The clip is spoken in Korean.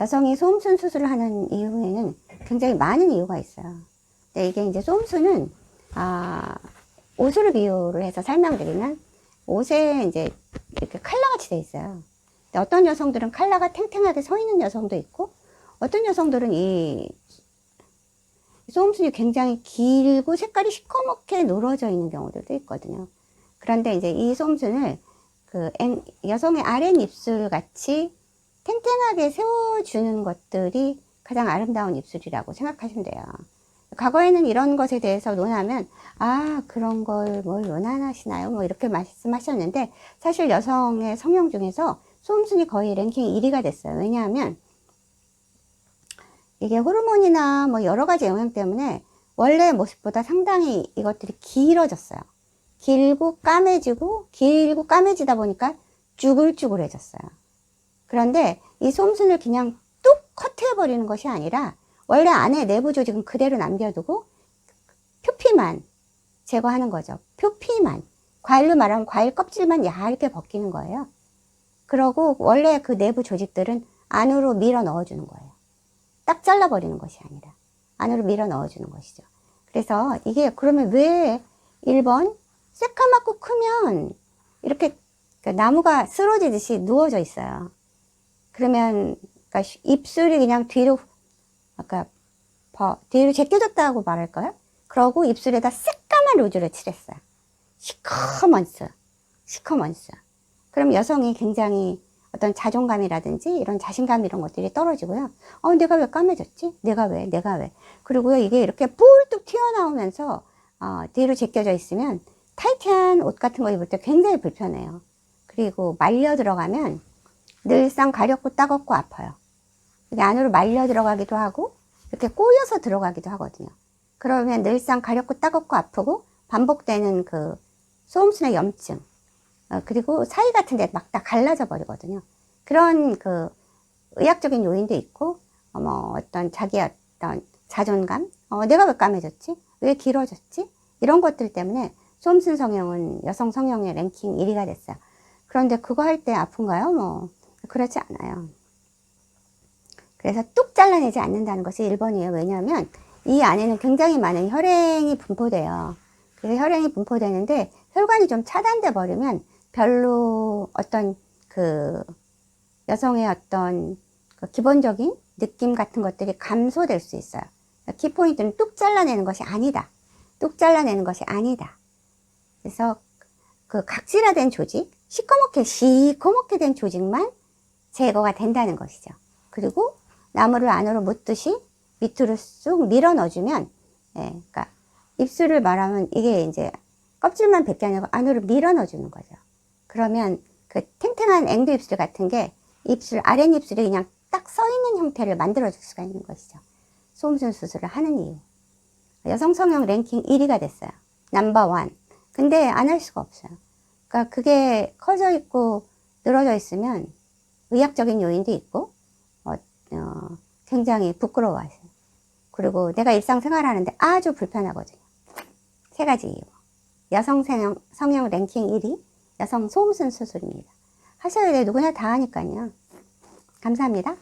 여성이 소음순 수술을 하는 이유에는 굉장히 많은 이유가 있어요. 근데 이게 이제 소음순은 아, 옷으로 비유를 해서 설명드리면 옷에 이제 이렇게 칼라같이 돼 있어요. 어떤 여성들은 칼라가 탱탱하게 서 있는 여성도 있고 어떤 여성들은 이 소음순이 굉장히 길고 색깔이 시커멓게 누러져 있는 경우들도 있거든요. 그런데 이제 이 소음순을 그 앵- 여성의 아랫입술 같이 탱탱하게 세워주는 것들이 가장 아름다운 입술이라고 생각하시면 돼요. 과거에는 이런 것에 대해서 논하면, 아, 그런 걸뭘 원하시나요? 뭐 이렇게 말씀하셨는데, 사실 여성의 성형 중에서 소음순이 거의 랭킹 1위가 됐어요. 왜냐하면, 이게 호르몬이나 뭐 여러 가지 영향 때문에 원래 모습보다 상당히 이것들이 길어졌어요. 길고 까매지고, 길고 까매지다 보니까 쭈글쭈글해졌어요. 그런데 이 솜순을 그냥 뚝 커트해버리는 것이 아니라 원래 안에 내부 조직은 그대로 남겨두고 표피만 제거하는 거죠. 표피만. 과일로 말하면 과일 껍질만 얇게 벗기는 거예요. 그러고 원래 그 내부 조직들은 안으로 밀어 넣어주는 거예요. 딱 잘라버리는 것이 아니라 안으로 밀어 넣어주는 것이죠. 그래서 이게 그러면 왜 1번 새까맣고 크면 이렇게 그 나무가 쓰러지듯이 누워져 있어요. 그러면 그러니까 쉬- 입술이 그냥 뒤로 아까 버- 뒤로 제껴졌다고 말할까요? 그러고 입술에다 새까만 루즈를 칠했어요. 시커먼스, 시커먼스. 그럼 여성이 굉장히 어떤 자존감이라든지 이런 자신감 이런 것들이 떨어지고요. 어, 내가 왜 까매졌지? 내가 왜? 내가 왜? 그리고요, 이게 이렇게 뿔뚝 튀어나오면서 어, 뒤로 제껴져 있으면 타이트한 옷 같은 거 입을 때 굉장히 불편해요. 그리고 말려 들어가면 늘상 가렵고 따갑고 아파요. 이게 안으로 말려 들어가기도 하고 이렇게 꼬여서 들어가기도 하거든요. 그러면 늘상 가렵고 따갑고 아프고 반복되는 그 소음순의 염증 어, 그리고 사이 같은 데 막 다 갈라져 버리거든요. 그런 그 의학적인 요인도 있고 어, 뭐 어떤 자기 어떤 자존감 어, 내가 왜 까매졌지? 왜 길어졌지? 이런 것들 때문에 소음순 성형은 여성 성형의 랭킹 1위가 됐어요. 그런데 그거 할 때 아픈가요? 뭐 그렇지 않아요. 그래서 뚝 잘라내지 않는다는 것이 1번이에요. 왜냐하면 이 안에는 굉장히 많은 혈행이 분포돼요. 그래서 혈행이 분포되는데 혈관이 좀 차단돼 버리면 별로 어떤 그 여성의 어떤 그 기본적인 느낌 같은 것들이 감소될 수 있어요. 키포인트는 뚝 잘라내는 것이 아니다. 뚝 잘라내는 것이 아니다. 그래서 그 각질화된 조직, 시커멓게 시커멓게 된 조직만 제거가 된다는 것이죠. 그리고 나무를 안으로 묻듯이 밑으로 쑥 밀어 넣어주면, 예, 그러니까 입술을 말하면 이게 이제 껍질만 벗게 아니고 안으로 밀어 넣어주는 거죠. 그러면 그 탱탱한 앵두 입술 같은 게 입술 아랫입술이 그냥 딱 서 있는 형태를 만들어 줄 수가 있는 것이죠. 소음순 수술을 하는 이유. 여성 성형 랭킹 1위가 됐어요. 넘버 원. 근데 안 할 수가 없어요. 그러니까 그게 커져 있고 늘어져 있으면 의학적인 요인도 있고 어, 어, 굉장히 부끄러워하세요. 그리고 내가 일상생활하는데 아주 불편하거든요. 세 가지 이유. 여성 성형, 성형 랭킹 1위, 여성 소음순 수술입니다. 하셔야 돼. 누구나 다 하니까요. 감사합니다.